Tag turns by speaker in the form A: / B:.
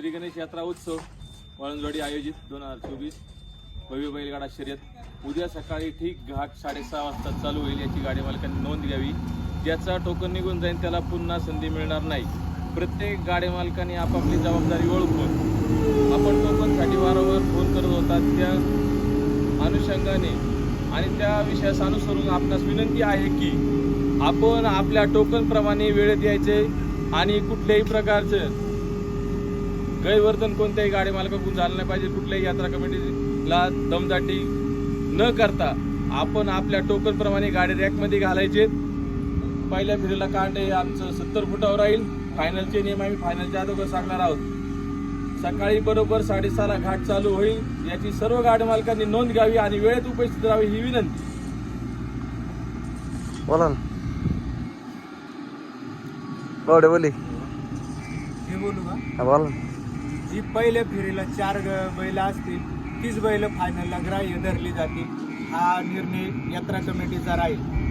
A: श्री गणेश यात्रा उत्सव वळणजोडी आयोजित दोन हजार चोवीस. भव्य बैलगाडा शर्यत. उद्या सकाळी ठीक घाट साडेसहा वाजता चालू होईल याची गाडी मालकांनी नोंद घ्यावी. ज्याचा टोकन निघून जाईल त्याला पुन्हा संधी मिळणार नाही. प्रत्येक गाडी मालकाने आपापली जबाबदारी ओळखून आपण टोकनसाठी वारंवार फोन करत होतात त्या अनुषंगाने आणि त्या विषयास अनुसरून आपणास विनंती आहे की आपण आपल्या टोकनप्रमाणे वेळेत यायचे आणि कुठल्याही प्रकारचं गैरवर्तन कोणत्याही गाडी मालकाकडून झालं नाही पाहिजे. कुठल्याही यात्रा कमिटीला दमदाटी न करता आपण आपल्या टोकन प्रमाणे गाडी रॅकमध्ये घालायचे. पहिल्या फेरीला कांडे आमचं सत्तर फुटावर राहील. फायनलचे नियम आम्ही फायनलच्या अगोदर सांगणार आहोत. सकाळी बरोबर साडेसहाला घाट चालू होईल. याची सर्व गाडी मालकांनी नोंद घ्यावी आणि वेळेत उपस्थित राहावी ही विनंती.
B: बोला ना. बोली.
C: हे बोलू का?
B: हा बोला ना.
C: जी पहिल्या फेरीला चार ग- बैल असतील तीच बैल फायनलला ग्राह्य धरली जातील. हा निर्णय यात्रा कमिटीचा राहील.